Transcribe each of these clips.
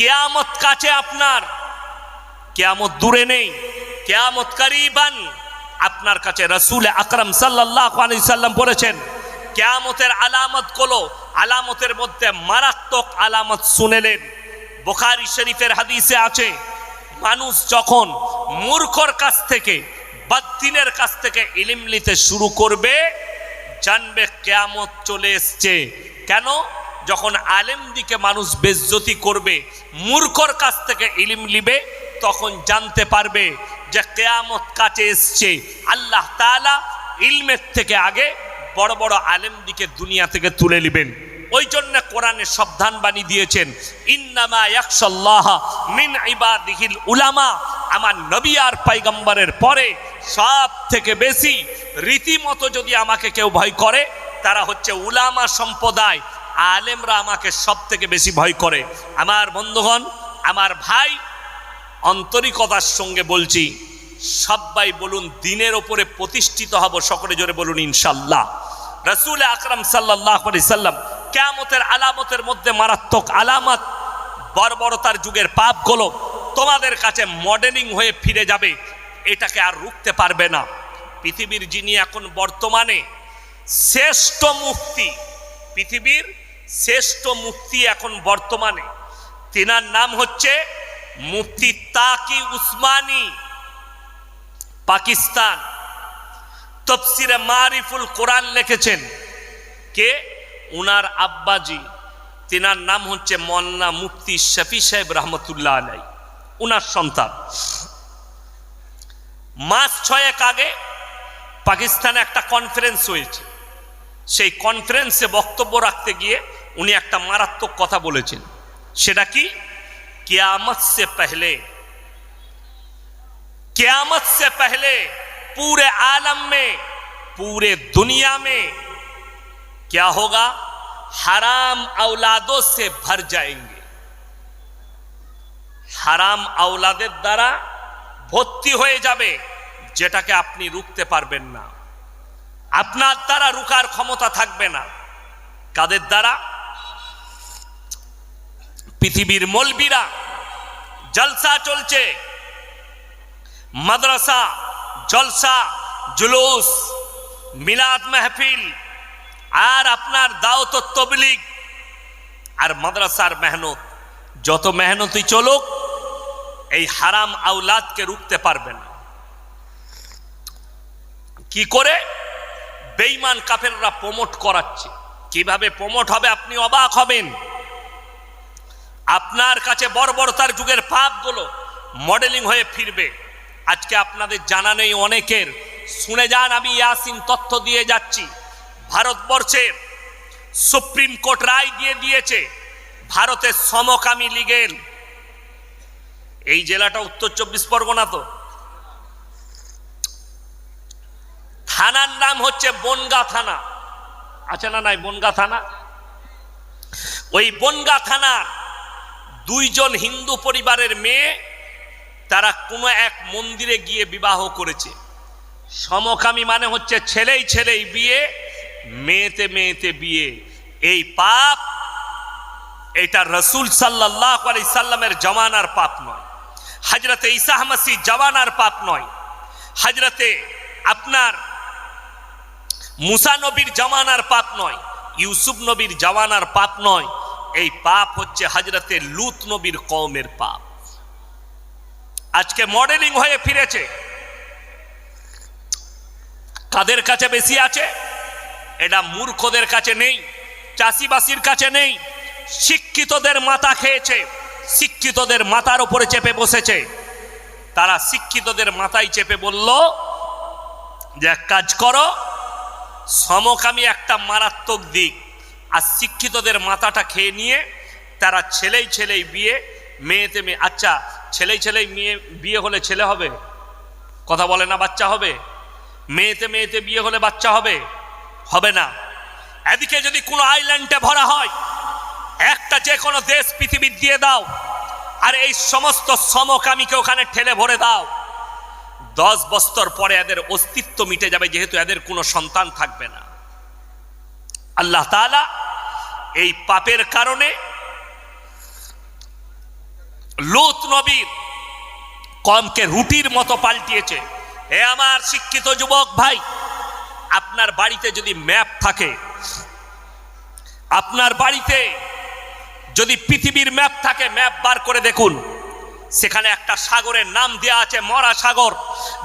কেয়ামত কাছে আপনার। কেয়ামত দূরে নেই। কেয়ামত করিবান। আপনার কাছে রসুল আকরম সাল্লাম বলেছেন, কেয়ামতের আলামতগুলো আলামতের মধ্যে মারাত্মক আলামত শুনেলেন। বোখারি শরীফের হাদিসে আছে, মানুষ যখন মূর্খর কাছ থেকে বাদ্দিনের কাছ থেকে ইলিম নিতে শুরু করবে, জানবে কেয়ামত চলে এসছে। কেন? যখন আলেম দিকে মানুষ বেজ্জতি করবে, মূর্খর কাছ থেকে ইলিম লিবে তখন জানতে পারবে যে কেয়ামত কাছে এসছে। আল্লাহ তাআলা ইলমের থেকে আগে বড় বড় আলেম দিকে দুনিয়া থেকে তুলে নেবেন। ওই জন্য কোরআনে সাবধান বাণী দিয়েছেন, ইন্নামা ইয়াকশাল্লাহ মিন ইবাদিহিল উলামা। আমার নবী আর পাইগম্বরের পরে সব থেকে বেশি রীতিমতো যদি আমাকে কেউ ভয় করে, তারা হচ্ছে উলামা সম্প্রদায়। আলেমরা আমাকে সব থেকে বেশি ভয় করে। আমার বন্ধুগণ, আমার ভাই আন্তরিকতার সঙ্গে বলছি, সবাই বলুন, দিনের ওপরে প্রতিষ্ঠিত হব সকলে জোরে বলুন, ইনশাল্লাহ। রসুল আকরাম সাল্লাহ সাল্লাম কেয়ামতের আলামতের মধ্যে মারাত্মক আলামত, বর্বরতার যুগের পাপগুলো তোমাদের কাছে মডেলিং হয়ে ফিরে যাবে, এটাকে আর রুখতে পারবে না। পৃথিবীর যিনি এখন বর্তমানে শ্রেষ্ঠ মুক্তি পৃথিবীর শ্রেষ্ঠ মুক্তি এখন বর্তমানে। তেনার নাম হচ্ছে মুফতি তাকি উসমানী, পাকিস্তান। তফসিরে মারিফুল কোরআন লিখেছেন কে? উনার আব্বাজি। তেনার নাম হচ্ছে মন্না মুফতি শফি সাহেব রহমতুল্লাহ আলাই উনার সন্তান। মাস ছয়েক আগে পাকিস্তানে একটা কনফারেন্স হয়েছে। সেই কনফারেন্সে বক্তব্য রাখতে গিয়ে উনি একটা মারাত্মক কথা বলেছেন সেটা কি कियामत से पहले कियामत से पहले पूरे आलम में पूरे दुनिया में क्या होगा हराम औलादों से भर जाएंगे হারাম আওলাদের দ্বারা ভর্তি হয়ে যাবে যেটাকে আপনি রুখতে পারবেন না আপনার দ্বারা রুকার ক্ষমতা থাকবে না কাদের দ্বারা পৃথিবীর মলবিরা, জলসা চলছে। মাদ্রাসা, জলসা, জুলুস, মিলাদ মেহফিল, আর আপনার দাওত তবলিগ, আর মাদ্রাসার মেহনত। যত মেহনতই চলুক, এই হারাম আউলাদকে রুখতে পারবে না। কি করে? বেইমান কাফেররা প্রমোট করাচ্ছে। কীভাবে প্রমোট হবে আপনি অবাক হবেন। আপনার কাছে বর্বরতার যুগের পাপগুলো মডেলিং হয়ে ফিরবে। আজকে আপনাদের জানা নেই অনেকের। শুনে যান, আমি ইয়াসিন তথ্য দিয়ে যাচ্ছি। ভারতবর্ষের সুপ্রিম কোর্ট রায় দিয়ে দিয়েছে, ভারতের সমকামী লীগের। এই জেলাটা উত্তর চব্বিশ পরগনা তো। থানার নাম হচ্ছে বনগা থানা। আছে না নাই বনগা থানা? ওই বনগা থানার দুইজন হিন্দু পরিবারের মেয়ে, তারা কোনো এক মন্দিরে গিয়ে বিবাহ করেছে। সমকামী মানে হচ্ছে ছেলেই ছেলেই বিয়ে, মেয়েতে মেয়েতে বিয়ে। এই পাপ এটা রসুল সাল্লাহ আলি সাল্লামের জমানার পাপ নয়। হাজরতে ইসাহ জওয়ানার পাপ নয়। হাজরতে আপনার মুসা নবীর জমানার পাপ নয়। ইউসুফ নবীর জওয়ানার পাপ নয়। এই পাপ হচ্ছে হাজরতে লুত নবীর কওমের পাপ। আজকে মডেলিং হয়ে ফিরেছে। কাদের কাছে বেশি আছে? এটা মূর্খদের কাছে নেই, চাষিবাসির কাছে নেই। শিক্ষিতদের মাথা খেয়েছে, শিক্ষিতদের মাথার উপরে চেপে বসেছে। তারা শিক্ষিতদের মাথায় চেপে বলল, যে এক কাজ করো, সমকামী একটা মারাত্মক দিক আর শিক্ষিতদের মাথাটা খেয়ে নিয়ে তারা ছেলেই ছেলেই বিয়ে, মেয়েতে মেয়ে। আচ্ছা ছেলেই ছেলেই মেয়ে, বিয়ে হলে ছেলে হবে? কথা বলে না বাচ্চা হবে? মেয়েতে মেয়েতে বিয়ে হলে বাচ্চা হবে? হবে না। এদিকে যদি কোনো আইল্যান্ডে ভরা হয়, একটা যে কোনো দেশ পৃথিবীর দিয়ে দাও, আর এই সমস্ত সমকামীকে ওখানে ঠেলে ভরে দাও। দশ বস্তর পরে এদের অস্তিত্ব মিটে যাবে, যেহেতু এদের কোনো সন্তান থাকবে না। আল্লাহ তাআলা এই পাপের কারণে লুত নবীর কমকে রুটির মতো পাল্টিয়েছে। এ আমার শিক্ষিত যুবক ভাই, আপনার বাড়িতে যদি ম্যাপ থাকে, আপনার বাড়িতে যদি পৃথিবীর ম্যাপ থাকে, ম্যাপ বার করে দেখুন। সেখানে একটা সাগরের নাম দেওয়া আছে মরা সাগর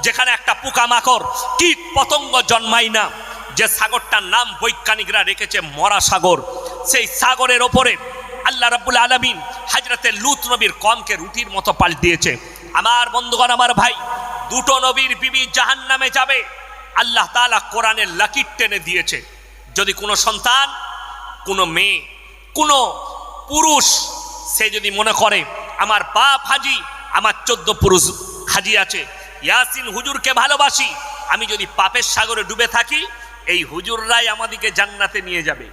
যেখানে একটা পোকামাকড় কীট পতঙ্গ জন্মায় না। যে সাগরটার নাম বৈজ্ঞানিকরা রেখেছে মরা সাগর সেই সাগরের ওপরে আল্লাহ রাব্বুল আলমিন হাজরতে লুত নবীর কমকে রুটির মতো পাল্টিয়েছে। আমার বন্ধুগণ, আমার ভাই, দুটো নবীর বিবি জাহান নামে যাবে, আল্লাহ তালা কোরআনের লাকির টেনে দিয়েছে। যদি কোনো সন্তান, কোনো মেয়ে, কোনো পুরুষ, সে যদি মনে করে, আমার বাপ হাজি, আমার চোদ্দ পুরুষ হাজি আছে, ইয়াসিন হুজুরকে ভালোবাসি, আমি যদি পাপের সাগরে ডুবে থাকি, এই হুজুররাই আমাদিকে জান্নাতে নিয়ে যাবে।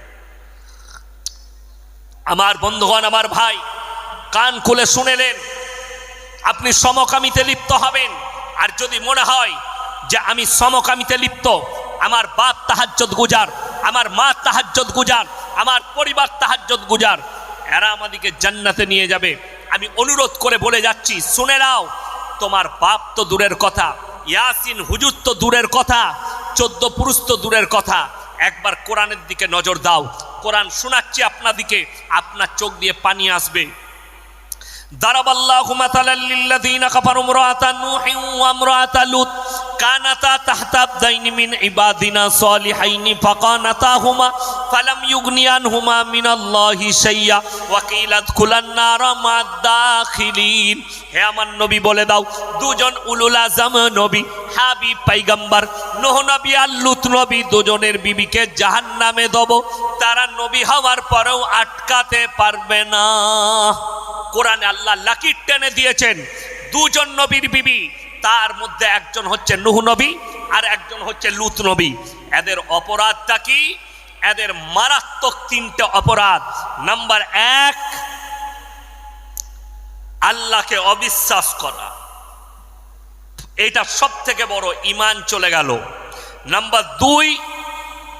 আমার বন্ধুগণ, আমার ভাই, কান খুলে শুনেলেন আপনি সমকামিতে লিপ্ত হবেন। আর যদি মনে হয় যে আমি সমকামিতে লিপ্ত, আমার বাপ তাহাজ্জত গুজার, আমার মা তাহাজ্জত গুজার, আমার পরিবার তাহাজ্জত গুজার, এরা আমাদিকে জান্নাতে নিয়ে যাবে। আমি অনুরোধ করে বলে যাচ্ছি, শুনে নাও, তোমার বাপ তো দূরের কথা, ইয়াসিন হুজুর তো দূরের কথা, চোদ্দ পুরুষ তো দূরের কথা। একবার কোরআনের দিকে নজর দাও। কোরআন শোনাচ্ছি আপনাদিকে আপনার চোখ দিয়ে পানি আসবে। ضرب الله مثلا للذين كفروا امرأة نوح وامرأة لوط كانتا تحت عبدين من عبادنا صالحين فقانتاهما فلم يغني عنهما من الله شيئا وقيل ادخلا النار مع الداخلين হে আমার নবী বলে দাও দুজন উলুল আজম নবী হাবিব পাইগাম্বার নোহ নবী আর লুত নবী দুজনের বিবিকে জাহান্নামে দেব তারা নবী হওয়ার পরেও আটকাতে পারবে না কোরআনে আল্লাহ লাকির টেনে দিয়েছেন। দুজন নবীর বিবি, তার মধ্যে একজন হচ্ছে নুহ নবী আর একজন হচ্ছে লুত নবী। এদের অপরাধটা কি? এদের মারাত্মক তিনটে অপরাধ। নাম্বার এক, আল্লাহকে অবিশ্বাস করা। এটা সব থেকে বড় ইমান চলে গেল। নাম্বার দুই,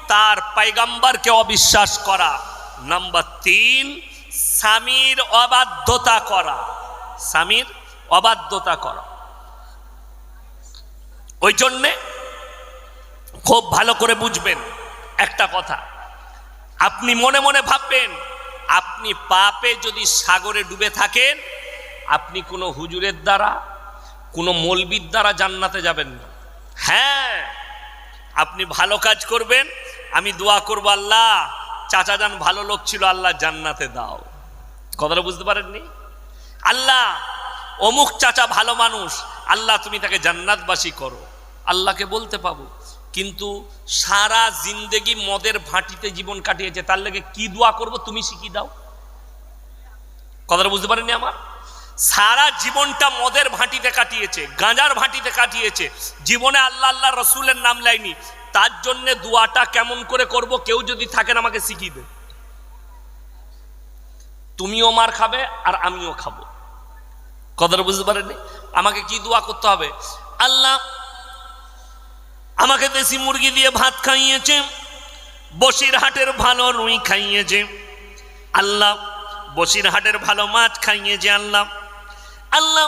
তার পাইগাম্বারকে অবিশ্বাস করা। নাম্বার তিন স্বামীর অবাধ্যতা করা। স্বামীর অবাধ্যতা করা। ওই জন্যে খুব ভালো করে বুঝবেন একটা কথা। আপনি মনে মনে ভাববেন, আপনি পাপে যদি সাগরে ডুবে থাকেন, আপনি কোনো হুজুরের দ্বারা, কোনো মলবির দ্বারা জান্নাতে যাবেন না। হ্যাঁ আপনি ভালো কাজ করবেন, আমি দোয়া করব আল্লাহ, চাচা যান ভালো লোক ছিল, আল্লাহ জান্নাতে দাও। কথাটা বুঝতে পারেননি? আল্লাহ, অমুক চাচা ভালো মানুষ, আল্লাহ তুমি তাকে জান্নাতবাসী করো। আল্লাহকে বলতে পাবো, কিন্তু সারা জিন্দেগি মদের ভাটিতে জীবন কাটিয়েছে, তার লেগে কি দোয়া করব তুমি শিখিয়ে দাও। কথাটা বুঝতে পারেননি আমার? সারা জীবনটা মদের ভাটিতে কাটিয়েছে, গাঁজার ভাটিতে কাটিয়েছে, জীবনে আল্লাহ আল্লাহ রসুলের নাম লাইনি, তার জন্য দোয়াটা কেমন করে করব কেউ যদি থাকেন আমাকে শিখিয়ে দেন। তুমিও মার খাবে আর আমিও খাব। কথাটা বুঝতে পারেনি আমাকে কি দোয়া করতে হবে? আল্লাহ আমাকে দেশি মুরগি দিয়ে ভাত খাইয়েছে, বসিরহাটের ভালো রুই খাইয়েছে। আল্লাহ বসিরহাটের ভালো মাছ খাইয়েছে আল্লাহ। আল্লাহ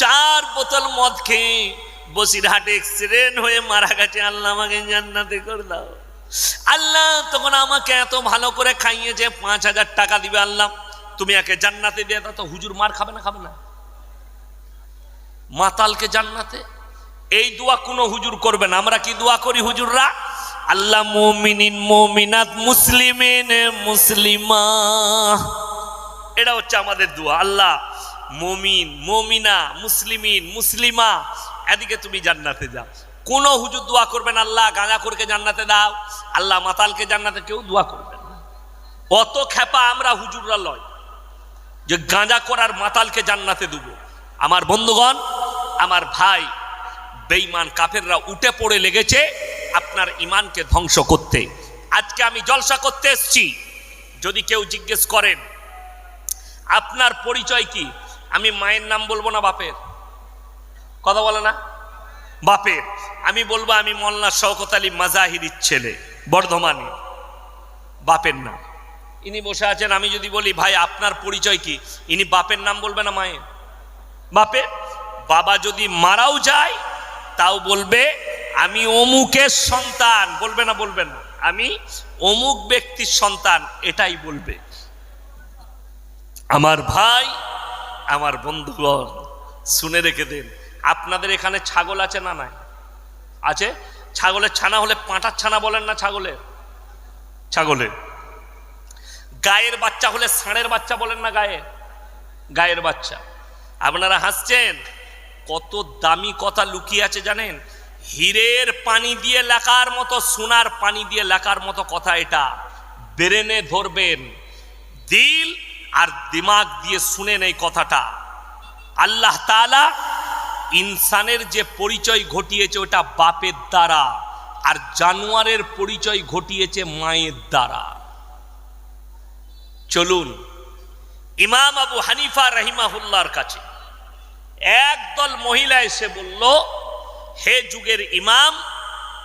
চার বোতল মদ খেয়ে বসিরহাটে এক্সিডেন্ট হয়ে মারা গেছে। আল্লাহ আমাকে জান্নাতে করে দাও। আল্লাহ তখন আমাকে এত ভালো করে খাইয়েছে, পাঁচ হাজার টাকা দিবে আল্লাহ। তুমি একে জান্নাতে দিয়ে দাও তো হুজুর মার খাবে না খাবে না? মাতালকে জান্নাতে? এই দোয়া কোনো হুজুর করবে না। আমরা কি দোয়া করি হুজুররা? আল্লাহ মুমিনিন মুমিনাত মুসলিমিন মুসলিমা। এটা হচ্ছে আমাদের দোয়া। আল্লাহ মমিন, মমিনা, মুসলিমিন, মুসলিমা, এদিকে তুমি জান্নাতে যাও। কোন হুজুর দোয়া করবেন আল্লাহ গাঁজা করকে জান্নাতে দাও। আল্লাহ মাতালকে জান্নাতে কেউ দোয়া করবেন না। অত খেপা আমরা হুজুররা লয়। যে গাঁজা করার মাতালকে জান্নাতে দেব। আমার বন্ধুগণ, আমার ভাই, বেঈমান কাফেররা উঠে পড়ে লেগেছে আপনার ইমানকে ধ্বংস করতে। আজকে আমি জলসা করতে এসছি। যদি কেউ জিজ্ঞেস করেন, আপনার পরিচয় কি? আমি মায়ের নাম বলব না বাপের? কথা বলে না? বাপের। আমি বলব আমি মোল্লা শওকত আলী মাজাহিরির ছেলে বর্ধমানে বাপের নাম। ইনি বসে আছেন, আমি যদি বলি, ভাই, আপনার পরিচয় কি? ইনি বাপের নাম বলবে না মায়ের? বাপে বাবা যদি মারাও যায়, তাও বলবে, আমি অমুকের সন্তান। বলবে না বলবেন না। আমি অমুক ব্যক্তির সন্তান। এটাই বলবে। আমার ভাই, আমার বন্ধুগণ, শুনে রেখে দেন, আপনাদের এখানে ছাগল আছে না নাই? আছে? ছাগলের ছানা হলে পাঁটার ছানা বলেন না ছাগলের? ছাগলের? গায়ের বাচ্চা হলে ষাঁড়ের বাচ্চা বলেন না গায়ে? গায়ের বাচ্চা। আপনারা হাসছেন? কত দামি কথা লুকিয়ে আছে জানেন? হীরের পানি দিয়ে লেখার মতো, সোনার পানি দিয়ে লেখার মতো কথা এটা। বেরেনে ধরবেন। দিল আর দিমাগ দিয়ে শুনেন এই কথাটা। আল্লাহ তাআলা ইনসানের যে পরিচয় ঘটিয়েছে ওটা বাপের দ্বারা আর জানোয়ারের পরিচয় ঘটিয়েছে মায়ের দ্বারা। চলুন। ইমাম আবু হানিফা রহিমাহুল্লার কাছে একদল মহিলা এসে বলল, হে যুগের ইমাম,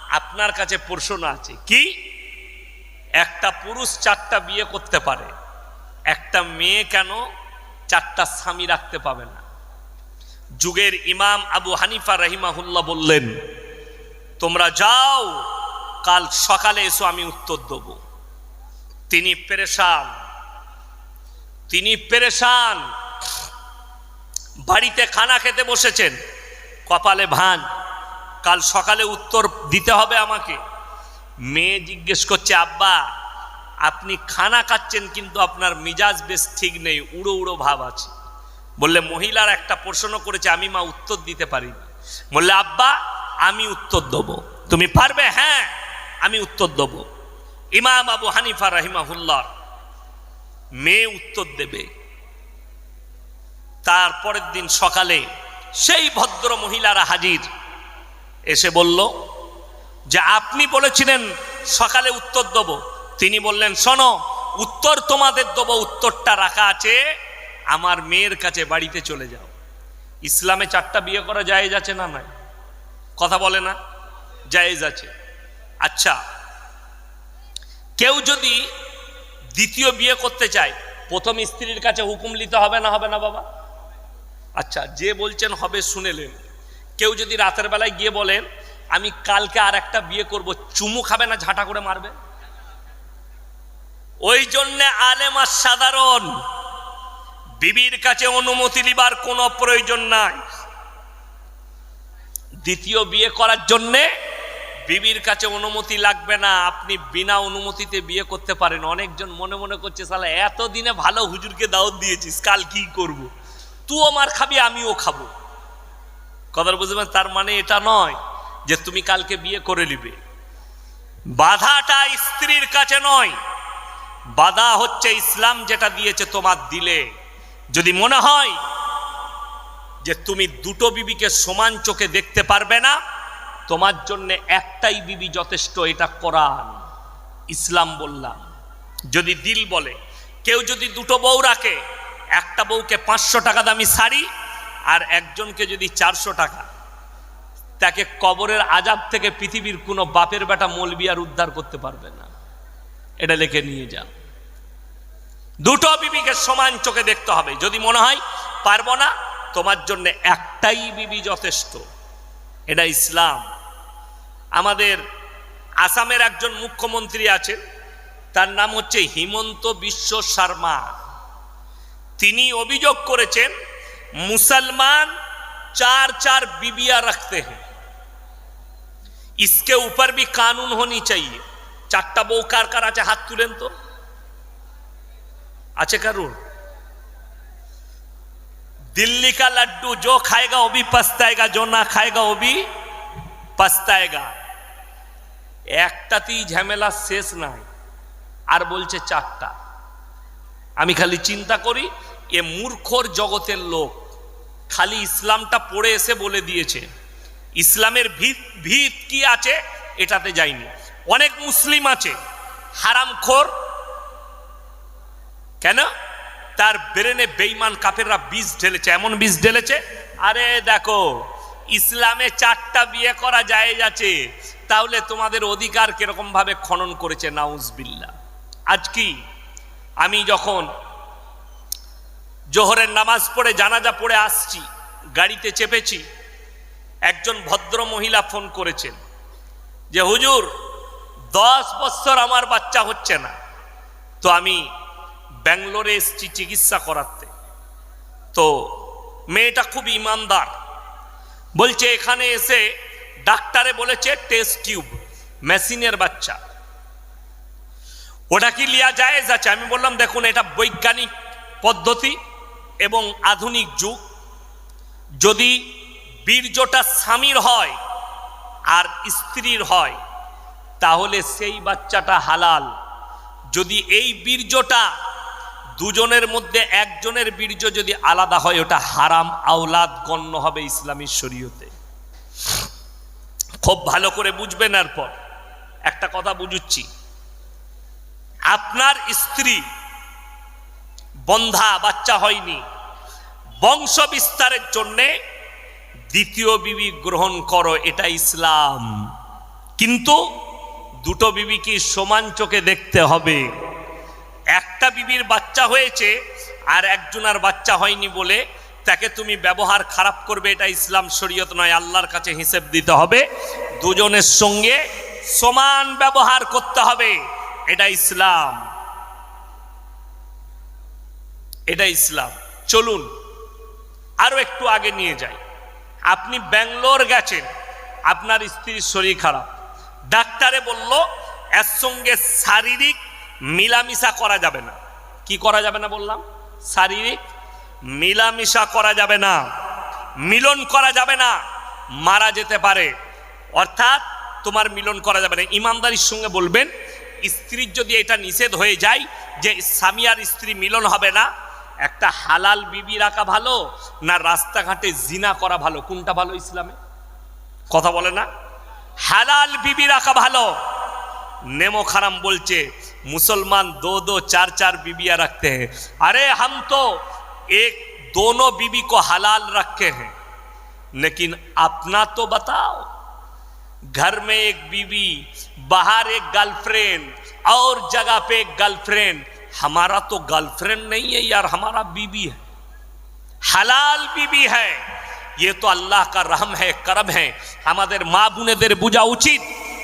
আপনার কাছে প্রশ্ন আছে। কি? একটা পুরুষ চারটা বিয়ে করতে পারে, একটা মেয়ে কেন চারটা স্বামী রাখতে পাবে না? যুগের ইমাম আবু হানিফা রহিমাহুল্লাহ বললেন, তোমরা যাও, কাল সকালে এসো আমি উত্তর দেব। তিনি পেরেশান তিনি পেরেশান। বাড়িতে খানা খেতে বসেছেন, কপালে ভান। কাল সকালে উত্তর দিতে হবে আমাকে। মেয়ে জিজ্ঞেস করছে, আব্বা, আপনি খানা খাচ্ছেন কিন্তু আপনার মিজাজ বেশ ঠিক নেই, উড়ো উড়ো ভাব আছে। বললে, মহিলার একটা প্রশ্ন করেছে, আমি মা উত্তর দিতে পারি বললে, আব্বা, আমি উত্তর দেব। তুমি পারবে? হ্যাঁ আমি উত্তর দেব। ইমাম আবু হানিফা রাহিমাহুল্লাহ মেয়ে উত্তর দেবে। তারপরের দিন সকালে সেই ভদ্র মহিলারা হাজির। এসে বলল, যে আপনি বলেছিলেন সকালে উত্তর দেব। তিনি বললেন, শোনো, উত্তর তোমাদের দেবো, উত্তরটা রাখা আছে। আমার মেয়ের কাছে বাড়িতে চলে যাও। ইসলামে চারটা বিয়ে করা জায়েজ আছে না নাই? কথা বলে না, জায়েজ আছে। আচ্ছা কেউ যদি দ্বিতীয় বিয়ে করতে চায়, প্রথম স্ত্রীর কাছে হুকুম নিতে হবে না হবে না বাবা? আচ্ছা যে বলছেন হবে শুনেলেন। কেউ যদি রাতের বেলায় গিয়ে বলেন, আমি কালকে আর একটা বিয়ে করব, চুমু খাবে না, ঝাঁটা করে মারবে? ওই জন্যে আলেম আর সাধারণ বিবির কাছে অনুমতি নিবার কোনো প্রয়োজন নাই। দ্বিতীয় বিয়ে করার জন্যে বিবির কাছে অনুমতি লাগবে না, আপনি বিনা অনুমতিতে বিয়ে করতে পারেন। অনেকজন মনে মনে করছে, সালা, এতদিনে ভালো হুজুরকে দাওয়াত দিয়েছিস, কাল কি করব। তুই আমার খাবি, আমিও খাব। কথা বুঝবেন তার মানে এটা নয় যে তুমি কালকে বিয়ে করে নিবে। বাধাটা স্ত্রীর কাছে নয়। বাধা হচ্ছে ইসলাম যেটা দিয়েছে তোমার দিলে। যদি মনে হয় যে তুমি দুটো বিবিকে সমান চোখে দেখতে পারবে না তোমার জন্য একটাই বিবি যথেষ্ট, এটা কোরআন। ইসলাম বললাম। যদি দিল বলে, কেউ যদি দুটো বউ রাখে, একটা বউকে পাঁচশো টাকা দামি শাড়ি আর একজনকে যদি চারশো টাকা, তাকে কবরের আজাব থেকে পৃথিবীর কোনো বাপের বেটা মলবি আর উদ্ধার করতে পারবে না। এটা লেখে নিয়ে যান। দুটো বিবিকে সমান চোখে দেখতে হবে। যদি মনে হয়, পারব না, তোমার জন্য একটাই বিবি যথেষ্ট, এটা ইসলাম। আমাদের আসামের একজন মুখ্যমন্ত্রী আছেন তার নাম হচ্ছে হিমন্ত বিশ্ব শর্মা তিনি অভিযোগ করেছেন মুসলমান चार चार बीबियां रखते हैं इसके ऊपर भी कानून होनी चाहिए চারটা বউ কার কার আছে হাত তুলেন তো আছে কারুর दिल्ली का लड्डू जो खाएगा वो भी पछताएगा जो ना खाएगा वो भी पछताएगा একটাতেই ঝামেলা শেষ নাই। আর বলছে চারটা। আমি খালি চিন্তা করি, এ মূর্খর জগতের লোক খালি ইসলামটা পড়ে এসে বলে দিয়েছে। ইসলামের ভিত ভিত কি আছে এটাতে যায়নি অনেক মুসলিম আছে, হারামখোর। কেন? তার ব্রেনে বেইমান কাপেররা বীজ ঢেলেছে, এমন বীজ ঢেলেছে, আরে দেখো, ইসলামে চারটা বিয়ে করা যায় আছে। তাহলে তোমাদের অধিকার কীরকম ভাবে খনন করেছে? নাউজবিল্লা আজ কি? আমি যখন জোহরের নামাজ পড়ে জানাজা পড়ে আসছি, গাড়িতে চেপেছি, একজন ভদ্র মহিলা ফোন করেছেন যে, হুজুর, দশ বছর আমার বাচ্চা হচ্ছে না। তো আমি ব্যাঙ্গালোরে এসেছি চিকিৎসা করাতে। তো মেয়েটা খুব ইমানদার। বলছে, এখানে এসে ডাক্তারে বলেছে টেস্ট টিউব মেশিনের বাচ্চা। ওটা কি লিয়া যায় যাচ্ছে আমি বললাম, দেখুন, এটা বৈজ্ঞানিক পদ্ধতি এবং আধুনিক যুগ। যদি বীর্যটা স্বামীর হয় আর স্ত্রীর হয়, তাহলে সেই বাচ্চাটা হালাল। যদি এই বীর্যটা দুজনের মধ্যে একজনের বীর্য যদি আলাদা হয়, ওটা হারাম। আওলাদ গণ্য হবে ইসলামী শরীয়তে। খুব ভালো করে বুঝবেন এরপর। একটা কথা বুঝুচ্ছি। আপনার স্ত্রী বন্ধা বাচ্চা হয়নি, বংশ বিস্তারের জন্যে দ্বিতীয় বিবি গ্রহণ করো, এটা ইসলাম। কিন্তু দুটো বিবিকে সমান চোখে দেখতে হবে। একটা বিবির বাচ্চা হয়েছে আর একজনের বাচ্চা হয়নি বলে তাকে তুমি ব্যবহার খারাপ করবে, এটা ইসলাম শরীয়ত নয়, আল্লাহর কাছে হিসেব দিতে হবে। দুজনের সঙ্গে সমান ব্যবহার করতে হবে, এটা ইসলাম। এটা ইসলাম। চলুন, আরও একটু আগে নিয়ে যাই। আপনি ব্যাঙ্গালোর গেছেন, আপনার স্ত্রীর শরীর খারাপ। ডাক্তারে বলল, এর সঙ্গে শারীরিক মিলামিশা করা যাবে না। কি করা যাবে না বললাম? শারীরিক মিলামিশা করা যাবে না, মিলন করা যাবে না, মারা যেতে পারে। অর্থাৎ তোমার মিলন করা যাবে না। ইমানদারির সঙ্গে বলবেন স্ত্রীর যদি এটা নিষেধ হয়ে যায় যে স্বামী আর স্ত্রী মিলন হবে না, একটা হালাল বিবি রাখা ভালো না রাস্তাঘাটে জিনা করা ভালো? কোনটা ভালো ইসলামে? কথা বলে না? হালাল বিবি রাখা ভালো। নেমো খারাম বলছে, মুসলমান দো দো চার চার বিবিয়া রাখতে হ্যাঁ। আরে হাম তো एक दोनों बीबी को हलाल रखे हैं लेकिन अपना तो बताओ घर में एक बीबी बाहर एक गर्लफ्रेंड और जगह पे एक गर्लफ्रेंड हमारा तो गर्लफ्रेंड नहीं है यार हमारा बीबी है হালাল বিবি হ্যায় ये तो अल्लाह का रहम है करम है আমাদের মা বোনেদের বোঝা উচিত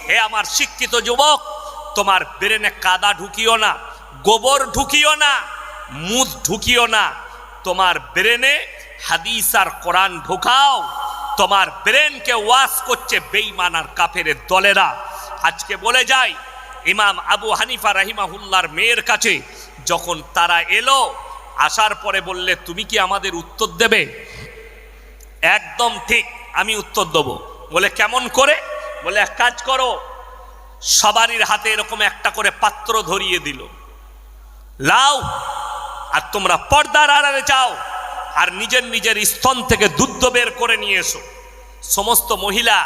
হে আমার শিক্ষিত যুবক তোমার ব্রেনে কাদা ঢুকিও না গোবর ঢুকিও না মুদ ঢুকিও না তোমার ব্রেনে হাদিস আর কোরআন ঢোকাও, তোমার ব্রেনকে ওয়াশ করছে বেঈমান আর কাফেরের দলেরা। আজকে বলে যায় ইমাম আবু হানিফা রাহিমাহুল্লার মেয়ের কাছে যখন তারা এলো, আসার পরে বললে, তুমি কি আমাদের উত্তর দেবে? একদম ঠিক, আমি উত্তর দেব। বলে, কেমন করে? বলে, এক কাজ করো সবারই হাতে এরকম একটা করে পাত্র ধরিয়ে দিল। লাও আর তোমরা পর্দার আড়ালে যাও আর নিজের নিজের স্তন থেকে দুধ বের করে নিয়ে এসো। সমস্ত মহিলা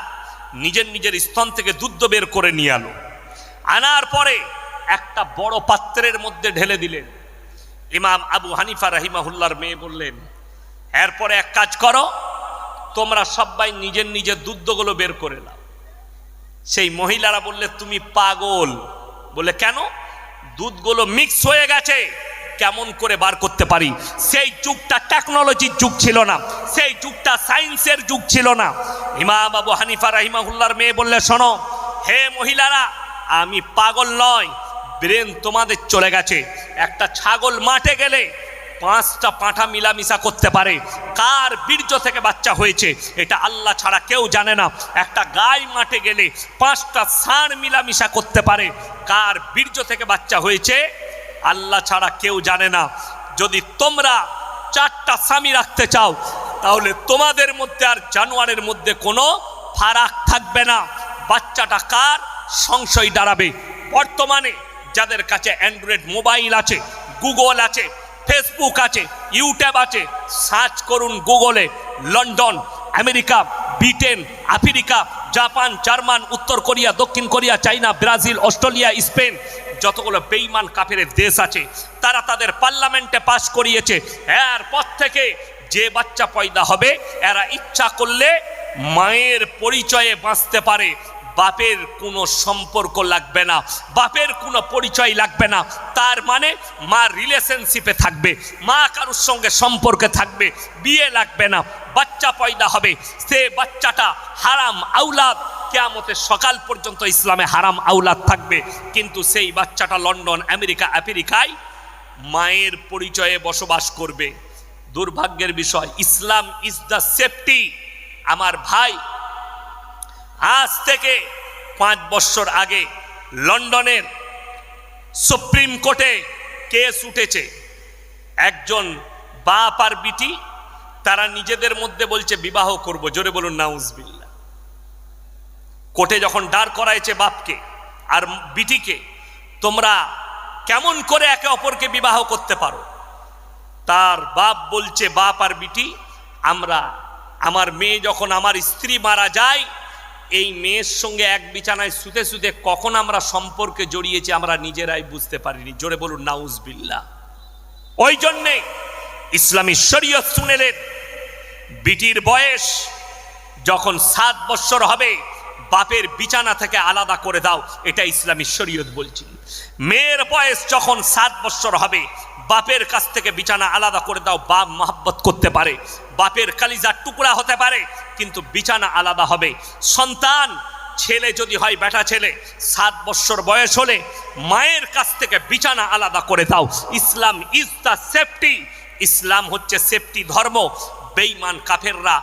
নিজের নিজের স্তন থেকে দুধ বের করে নিয়ে আলো। আনার পরে একটা বড় পাত্রের মধ্যে ঢেলে দিলেন। ইমাম আবু হানিফা রাহিমাহুল্লার মেয়ে বললেন, এরপরে এক কাজ করো, তোমরা সবাই নিজের নিজের দুধগুলো বের করে নাও। সেই মহিলারা বললে, তুমি পাগল। বলে, কেন? দুধগুলো মিক্স হয়ে গেছে। কেমন করে বার করতে পারি? সেই যুগটা টেকনোলজির যুগ ছিল না। সেই যুগটা সায়েন্সের যুগ ছিল না। ইমাম আবু হানিফা রাহিমাহুল্লার মেয়ে বললে, শোনো, হে মহিলারা, আমি পাগল নয় ব্রেন তোমাদের চলে গেছে। একটা ছাগল মাঠে গেলে পাঁচটা পাঁঠা মিলামিশা করতে পারে। কার বীর্য থেকে বাচ্চা হয়েছে, এটা আল্লাহ ছাড়া কেউ জানে না। একটা গাই মাঠে গেলে পাঁচটা ষাঁড় মিলামিশা করতে পারে। কার বীর্য থেকে বাচ্চা হয়েছে আল্লাহ ছাড়া কেউ জানে না। যদি তোমরা চারটা স্বামী রাখতে চাও, তাহলে তোমাদের মধ্যে আর জানোয়ারের মধ্যে কোনো ফারাক থাকবে না। বাচ্চাটা কার? সংশয় দাঁড়াবে। বর্তমানে যাদের কাছে অ্যান্ড্রয়েড মোবাইল আছে, গুগল আছে, ফেসবুক আছে, ইউটিউব আছে, সার্চ করুন গুগলে London, America, Britain, Africa, Japan, German, উত্তর কোরিয়া, দক্ষিণ Korea, China, Brazil, Australia, Spain যতগুলো বেইমান কাফের দেশ আছে, তারা তাদের পার্লামেন্টে পাশ করিয়েছে। এরপর থেকে যে বাচ্চা পয়দা হবে, এরা ইচ্ছা করলে মায়ের পরিচয়ে বাঁচতে পারে। বাপের কোনো সম্পর্ক লাগবে না, বাপের কোনো পরিচয় লাগবে না। তার মানে মা রিলেশনশিপে থাকবে, মা কারোর সঙ্গে সম্পর্কে থাকবে, বিয়ে লাগবে না। বাচ্চা পয়দা হবে। সে বাচ্চাটা হারাম আউলাদ। কেয়ামতের সকাল পর্যন্ত ইসলামে হারাম আউলাদ থাকবে। কিন্তু সেই বাচ্চাটা লন্ডন, আমেরিকা, আফ্রিকায় মায়ের পরিচয়ে বসবাস করবে। দুর্ভাগ্যের বিষয়, ইসলাম ইজ দ্য সেফটি আমার ভাই আজ থেকে পাঁচ বছর আগে লন্ডনের সুপ্রিম কোর্টে কেস উঠেছে। একজন বাপ আর বিটি তারা নিজেদের মধ্যে বলছে, বিবাহ করব। জোরে বলুন নাউজবিল্লা কোর্টে যখন দাঁড় করাইছে বাপকে আর বিটিকে, তোমরা কেমন করে একে অপরকে বিবাহ করতে পারো? তার বাপ বলছে, বাপ আর বিটি, আমরা, আমার মেয়ে যখন আমার স্ত্রী মারা যায়, এই মেয়ের সঙ্গে এক বিছানায় শুতে শুতে কখন আমরা সম্পর্কে জড়িয়েছি আমরা নিজেরাই বুঝতে পারিনি। জোরে বলুন নাউজবিল্লা ওই জন্যে ইসলামী শরীয়ত শুনেলেন বিটির বয়স যখন সাত বৎসর হবে, বাপের বিছানা থেকে আলাদা করে দাও, এটা ইসলামী শরীয়ত বলছি। মেয়ের বয়স যখন সাত বৎসর হবে, বাপের কাছ থেকে বিছানা আলাদা করে দাও, বাপ মহাব্বত করতে পারে। বাপের কালিজার টুকরা হতে পারে, কিন্তু বিছানা আলাদা হবে। সন্তান, ছেলে যদি হয়, বেটা ছেলে, সাত বৎসর বয়স হলে মায়ের কাছ থেকে বিছানা আলাদা করে দাও। ইসলাম ইজ দ্য সেফটি ইসলাম হচ্ছে সেফটি ধর্ম। বেইমান কাফেররা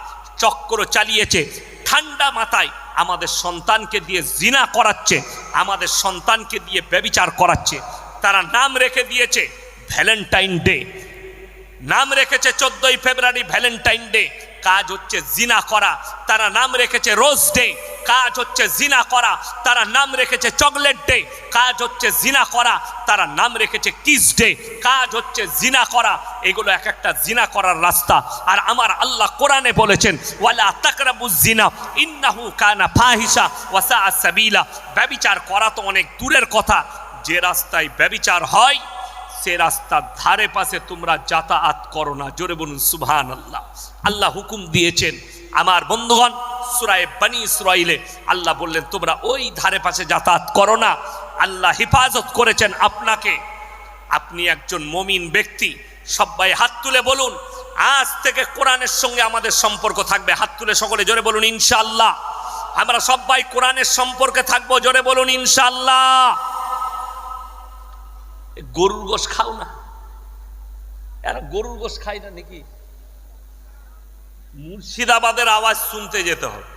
চক্র চালিয়েছে, ঠান্ডা মাথায় আমাদের সন্তানকে দিয়ে জিনা করাচ্ছে, আমাদের সন্তানকে দিয়ে ব্যবিচার করাচ্ছে। তারা নাম রেখে দিয়েছে ভ্যালেন্টাইন ডে। নাম রেখেছে চোদ্দই ফেব্রুয়ারি ভ্যালেন্টাইন ডে। কাজ হচ্ছে জিনা করা, তারা নাম রেখেছে রোজ ডে। কাজ হচ্ছে জিনা করা, তারা নাম রেখেছে চকলেট ডে। কাজ হচ্ছে জিনা করা, তারা নাম রেখেছে কিস ডে। কাজ হচ্ছে জিনা করা, এগুলো এক একটা জিনা করার রাস্তা। আর আমার আল্লাহ কোরআনে বলেছেন, ওয়ালা তাকরাবুজ জিনা, ইন্নাহু কানা ফাহিশা ওয়াসা সাবিলা। ব্যবিচার করা তো অনেক দূরের কথা। যে রাস্তায় ব্যবিচার হয়, সে রাস্তার ধারে পাশে তোমরা যাতায়াত করো না। জোরে বলুন সুবহান আল্লাহ আল্লাহ হুকুম দিয়েছেন। আমার বন্ধুগণ, সুরায় বানি ইসরাইলে আল্লাহ বললেন, তোমরা ওই ধারে পাশে যাতায়াত করো না। আল্লাহ হেফাজত করেছেন আপনাকে। আপনি একজন মমিন ব্যক্তি। সবাই হাত তুলে বলুন, আজ থেকে কোরআনের সঙ্গে আমাদের সম্পর্ক থাকবে। হাত তুলে সকলে জোরে বলুন ইনশাল্লাহ আমরা সবাই কোরআনের সম্পর্কে থাকব, জোরে বলুন, ইনশাআল্লাহ। গরুর গোশ খাও না। গরুর গোশ খাই না নাকি? মুর্শিদাবাদের আওয়াজ শুনতে যেতে হবে।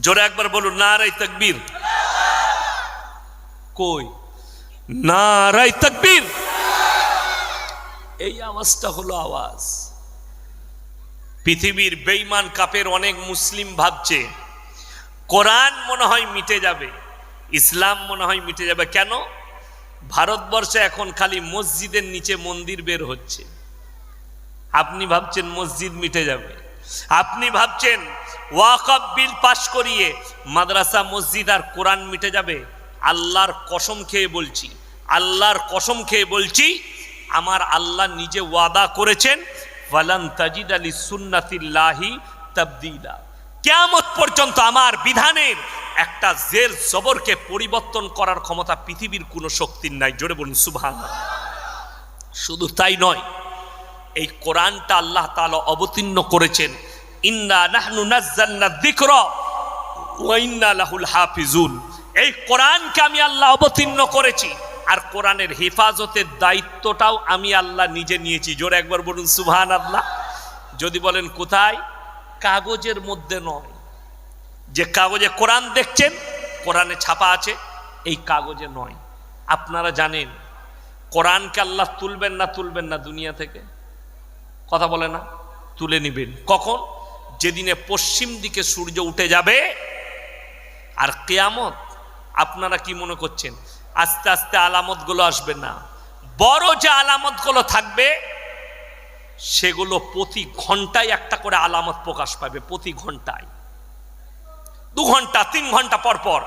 জোরে একবার বলুন না রাই তকবীর। কই? না রাই তকবীর। এই আওয়াজটা হলো আওয়াজ। পৃথিবীর বেইমান কাপের অনেক মুসলিম ভাবছে, কোরআন মনে হয় মিটে যাবে, ইসলাম মনে হয় মিটে যাবে। কেন? ভারতবর্ষে এখন খালি মসজিদের নিচে মন্দির বের হচ্ছে। আপনি ভাবছেন মসজিদ মিটে যাবে। আপনি ভাবছেন ওয়াকফ বিল পাশ করিয়ে মাদ্রাসা, মসজিদ আর কোরআন মিটে যাবে। আল্লাহর কসম খেয়ে বলছি, আল্লাহর কসম খেয়ে বলছি, আমার আল্লাহ নিজে ওয়াদা করেছেন, ওয়ালান তাজিদ আলী সুন্নাতিল্লাহি তাবদিলা। কেয়ামত পর্যন্ত আমার বিধানের একটা জের জবরকে পরিবর্তন করার ক্ষমতা পৃথিবীর কোনো শক্তির নাই। জোরে বলুন সুভান শুধু তাই নয়, এই কোরআনটা আল্লাহ তাআলা অবতীর্ণ করেছেন, ইন্না নাহনু নাজ্জালনা যিকর ওয়া ইন্না লাহুল হাফিজুন। এই কোরআনকে আমি আল্লাহ অবতীর্ণ করেছি, আর কোরআনের হেফাজতের দায়িত্বটাও আমি আল্লাহ নিজে নিয়েছি। জোরে একবার বলুন সুবহান আল্লাহ যদি বলেন, কোথায়? কাগজের মধ্যে নয়। যে কাগজে কোরআন দেখছেন, কোরআনে ছাপা আছে, এই কাগজে নয়। আপনারা জানেন, কোরআনকে আল্লাহ তুলবেন না তুলবেন না দুনিয়া থেকে? কথা বলে না? তুলে নিবেন। কখন? যেদিনে পশ্চিম দিকে সূর্য উঠে যাবে। আর কেয়ামত, আপনারা কি মনে করছেন? আস্তে আস্তে আলামতগুলো আসবে না। বড় যে আলামতগুলো থাকবে সেগুলো প্রতি ঘন্টায় একটা করে আলামত প্রকাশ পাবে, প্রতি ঘন্টায়। দু ঘণ্টা, তিন ঘণ্টা পর পর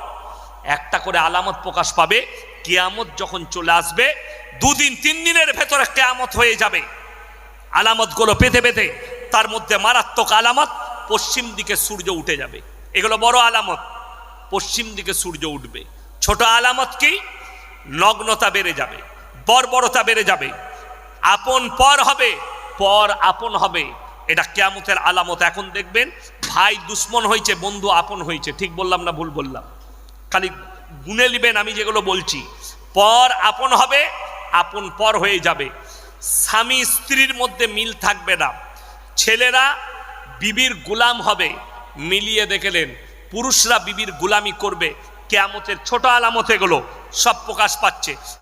একটা করে আলামত প্রকাশ পাবে, কেয়ামত যখন চলে আসবে, দুদিন, তিন দিনের ভেতরে কেয়ামত হয়ে যাবে। আলামতগুলো পেতে পেতে তার মধ্যে মারাত্মক আলামত পশ্চিম দিকে সূর্য উঠে যাবে। এগুলো বড় আলামত, পশ্চিম দিকে সূর্য উঠবে। ছোট আলামত কি? নগ্নতা বেড়ে যাবে, বর্বরতা বেড়ে যাবে। আপন পর হবে পর আপন হবে। এটা কেয়ামতের আলামত। এখন দেখবেন, ভাই দুশ্মন হয়েছে, বন্ধু আপন হয়েছে। ঠিক বললাম না ভুল বললাম? খালি গুনে নিবেন আমি যেগুলো বলছি। পর আপন হবে, আপন পর হয়ে যাবে। স্বামী স্ত্রীর মধ্যে মিল থাকবে না। ছেলেরা বিবির গুলাম হবে। মিলিয়ে দেখলেন, পুরুষরা বিবির গুলামি করবে। কেয়ামতের ছোট আলামত এগুলো সব প্রকাশ পাচ্ছে।